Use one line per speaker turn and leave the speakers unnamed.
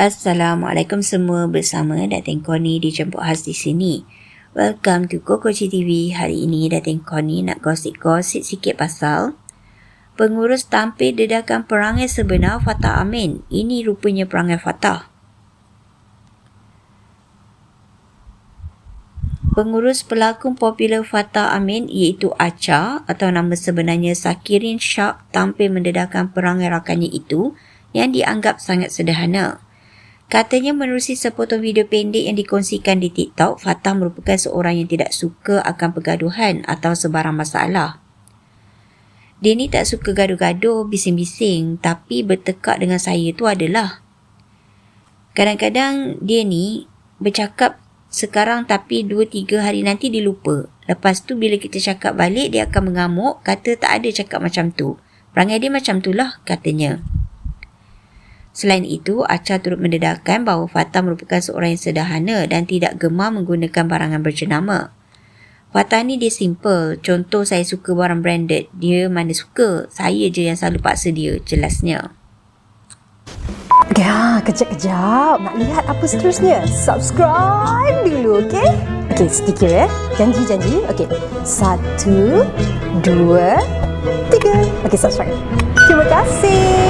Assalamualaikum semua bersama Datin Koni di Jemput Khas di sini. Welcome to Kokoci TV. Hari ini Datin Koni nak gosip-gosip sikit pasal pengurus tampil dedakan perangai sebenar Fatah Amin. Ini rupanya perangai Fatah. Pengurus pelakon popular Fatah Amin iaitu Acha atau nama sebenarnya Sakirin Syak tampil mendedahkan perangai rakannya itu yang dianggap sangat sederhana. Katanya menerusi sepotong video pendek yang dikongsikan di TikTok, Fatah merupakan seorang yang tidak suka akan pergaduhan atau sebarang masalah. Dia ni tak suka gaduh-gaduh, bising-bising tapi bertekak dengan saya tu adalah. Kadang-kadang dia ni bercakap sekarang tapi 2-3 hari nanti dia lupa. Lepas tu bila kita cakap balik dia akan mengamuk kata tak ada cakap macam tu. Perangai dia macam tu lah katanya. Selain itu, Acha turut mendedahkan bahawa Fatah merupakan seorang yang sederhana dan tidak gemar menggunakan barangan berjenama. Fatah ni dia simple. Contoh saya suka barang branded. Dia mana suka. Saya je yang selalu paksa dia. Jelasnya.
Ya, kejap-kejap. Nak lihat apa seterusnya? Subscribe dulu, okey? Okey, sedikit ya. Janji-janji. Okey. Satu, dua, tiga. Okey, subscribe. Terima kasih.